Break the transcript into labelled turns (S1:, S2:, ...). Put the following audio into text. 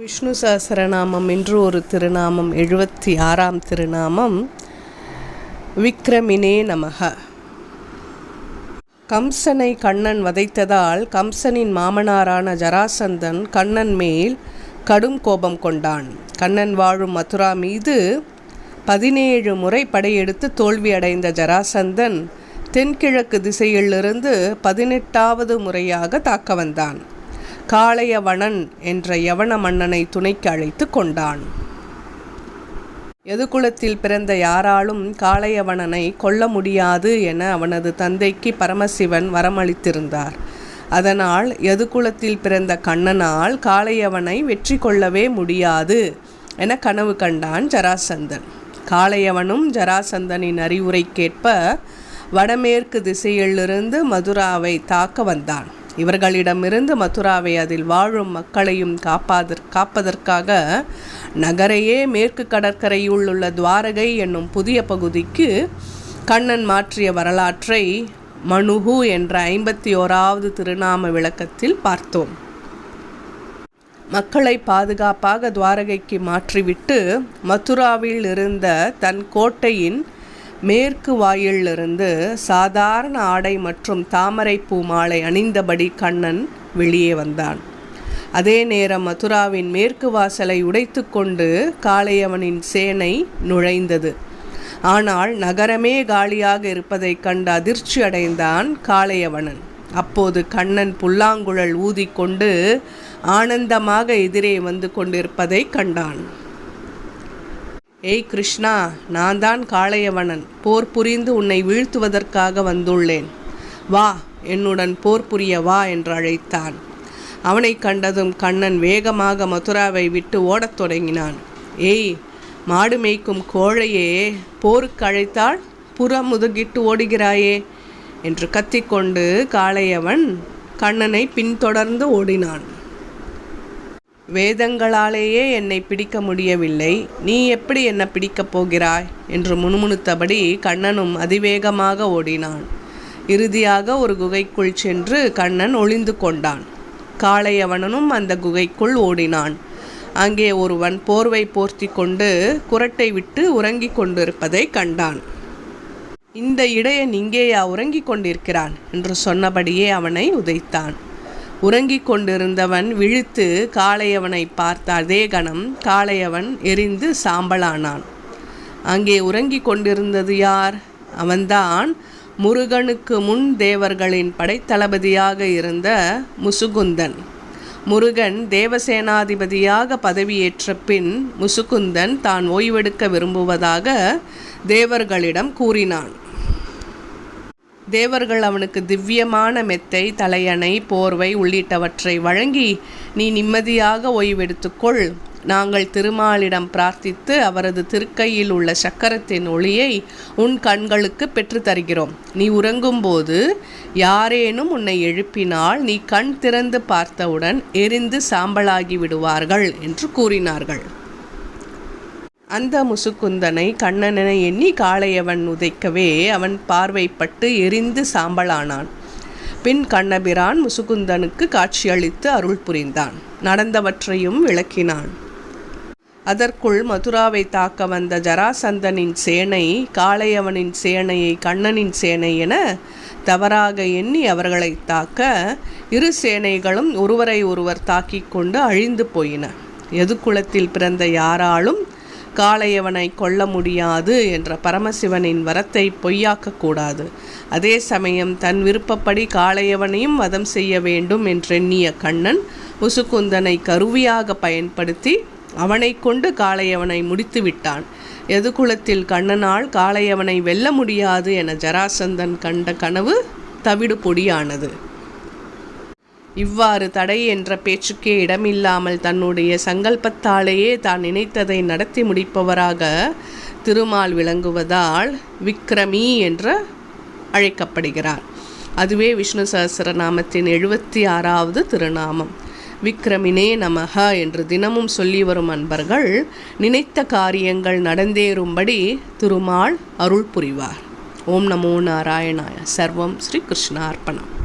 S1: விஷ்ணு சஹஸ்ரநாமம் என்று ஒரு திருநாமம் எழுபத்தி ஆறாம் திருநாமம். விக்ரமினே நமக. கம்சனை கண்ணன் வதைத்ததால் கம்சனின் மாமனாரான ஜராசந்தன் கண்ணன் மேல் கடும் கோபம் கொண்டான். கண்ணன் வாழும் மதுரா மீது பதினேழு முறை படையெடுத்து தோல்வியடைந்த ஜராசந்தன் தென்கிழக்கு திசையிலிருந்து பதினெட்டாவது முறையாக தாக்க வந்தான். காளையவணன் என்ற யவன மன்னனை துணைக்கு அழைத்து கொண்டான். எதுகுலத்தில் பிறந்த யாராலும் காளையவணனை கொல்ல முடியாது என அவனது தந்தைக்கு பரமசிவன் வரமளித்திருந்தார். அதனால் எதுகுலத்தில் பிறந்த கண்ணனால் காளையவனை வெற்றி கொள்ளவே முடியாது என கனவு கண்டான் ஜராசந்தன். காளையவனும் ஜராசந்தனின் அறிவுரைக்கேற்ப வடமேற்கு திசையிலிருந்து மதுராவை தாக்க வந்தான். இவர்களிடமிருந்து மதுராவை அதில் வாழும் மக்களையும் காப்பாதற் காப்பதற்காக நகரையே மேற்கு கடற்கரையுள் உள்ள துவாரகை என்னும் புதிய பகுதிக்கு கண்ணன் மாற்றிய வரலாற்றை மனுகு என்ற ஐம்பத்தி ஓராவது திருநாம விளக்கத்தில் பார்த்தோம். மக்களை பாதுகாப்பாக துவாரகைக்கு மாற்றிவிட்டு மதுராவில் இருந்த தன் கோட்டையின் மேற்கு வாயிலிருந்து சாதாரண ஆடை மற்றும் தாமரைப்பூ மாலை அணிந்தபடி கண்ணன் வெளியே வந்தான். அதே நேரம் மதுராவின் மேற்கு வாசலை உடைத்து கொண்டு காளையவனின் சேனை நுழைந்தது. ஆனால் நகரமே காலியாக இருப்பதைக் கண்டு அதிர்ச்சி அடைந்தான் காளையவனன். அப்போது கண்ணன் புல்லாங்குழல் ஊதிக்கொண்டு ஆனந்தமாக எதிரே வந்து கொண்டிருப்பதை கண்டான். ஏய் கிருஷ்ணா நான் தான் காளையவனன். போர் புரிந்து உன்னை வீழ்த்துவதற்காக வந்துள்ளேன். வா என்னுடன் போர் புரிய வா என்று அழைத்தான். அவனை கண்டதும் கண்ணன் வேகமாக மதுராவை விட்டு ஓடத் தொடங்கினான். ஏய் மாடு மேய்க்கும் கோழையே போருக்கு அழைத்தால் புறமுதுகிட்டு ஓடுகிறாயே என்று கத்திக்கொண்டு காளையவன் கண்ணனை பின்தொடர்ந்து ஓடினான். வேதங்களாலேயே என்னை பிடிக்க முடியவில்லை. நீ எப்படி என்னை பிடிக்கப் போகிறாய்? என்று முணுமுணுத்தபடி கண்ணனும் அதிவேகமாக ஓடினான். இறுதியாக ஒரு குகைக்குள் சென்று கண்ணன் ஒளிந்து கொண்டான். காளையவனனும் அந்த குகைக்குள் ஓடினான். அங்கே ஒருவன் போர்வை போர்த்தி கொண்டு குரட்டை விட்டு உறங்கிக் கொண்டிருப்பதை கண்டான். இந்த இடையன் இங்கேயா உறங்கிக் கொண்டிருக்கிறான் என்று சொன்னபடியே அவனை உதைத்தான். உறங்கிக் கொண்டிருந்தவன் விழித்து காளையவனை பார்த்த அதே கணம் காளையவன் எரிந்து சாம்பலானான். அங்கே உறங்கிக் கொண்டிருந்தது யார்? அவன்தான் முருகனுக்கு முன் தேவர்களின் படைத்தளபதியாக இருந்த முசுகுந்தன். முருகன் தேவசேனாதிபதியாக பதவியேற்ற பின் முசுகுந்தன் தான் ஓய்வெடுக்க விரும்புவதாக தேவர்களிடம் கூறினான். தேவர்கள் அவனுக்கு திவ்யமான மெத்தை தலையணை போர்வை உள்ளிட்டவற்றை வழங்கி நீ நிம்மதியாக ஓய்வெடுத்துக்கொள். நாங்கள் திருமாலிடம் பிரார்த்தித்து அவரது திருக்கையில் உள்ள சக்கரத்தின் ஒளியை உன் கண்களுக்கு பெற்று தருகிறோம் நீ உறங்கும்போது யாரேனும் உன்னை எழுப்பினால் நீ கண் திறந்து பார்த்தவுடன் எரிந்து சாம்பலாகி விடுவார்கள் என்று கூறினார்கள். அந்த முசுக்குந்தனை கண்ணனென எண்ணி காளையவன் உதைக்கவே அவன் பார்வைப்பட்டு எரிந்து சாம்பலானான். பின் கண்ணபிரான் முசுகுந்தனுக்கு காட்சியளித்து அருள் புரிந்தான். நடந்தவற்றையும் விளக்கினான். அதற்குள் மதுராவை தாக்க வந்த ஜராசந்தனின் சேனை காளையவனின் சேனையை கண்ணனின் சேனை என தவறாக எண்ணி அவர்களை தாக்க இரு சேனைகளும் ஒருவரை ஒருவர் தாக்கிக் கொண்டு அழிந்து போயின. எதுகுலத்தில் பிறந்த யாராலும் காளையவனை கொல்ல முடியாது என்ற பரமசிவனின் வரத்தை பொய்யாக்கக்கூடாது. அதே சமயம் தன் விருப்பப்படி காளையவனையும் வதம் செய்ய வேண்டும் என்றெண்ணிய கண்ணன் முசுக்குந்தனை கருவியாக பயன்படுத்தி அவனை கொண்டு காளையவனை முடித்து விட்டான். எதுகுலத்தில் கண்ணனால் காளையவனை வெல்ல முடியாது என ஜராசந்தன் கண்ட கனவு தவிடு பொடியானது. இவ்வாறு தடை என்ற பேச்சுக்கே இடமில்லாமல் தன்னுடைய சங்கல்பத்தாலேயே தான் நினைத்ததை நடத்தி முடிப்பவராக திருமால் விளங்குவதால் விக்ரமி என்று அழைக்கப்படுகிறார். அதுவே விஷ்ணு சஹசிரநாமத்தின் எழுபத்தி ஆறாவது திருநாமம். விக்ரமினே நமக என்று தினமும் சொல்லி வரும் அன்பர்கள் நினைத்த காரியங்கள் நடந்தேறும்படி திருமால் அருள் புரிவார். ஓம் நமோ நாராயணாய. சர்வம் ஸ்ரீ கிருஷ்ணார்ப்பணம்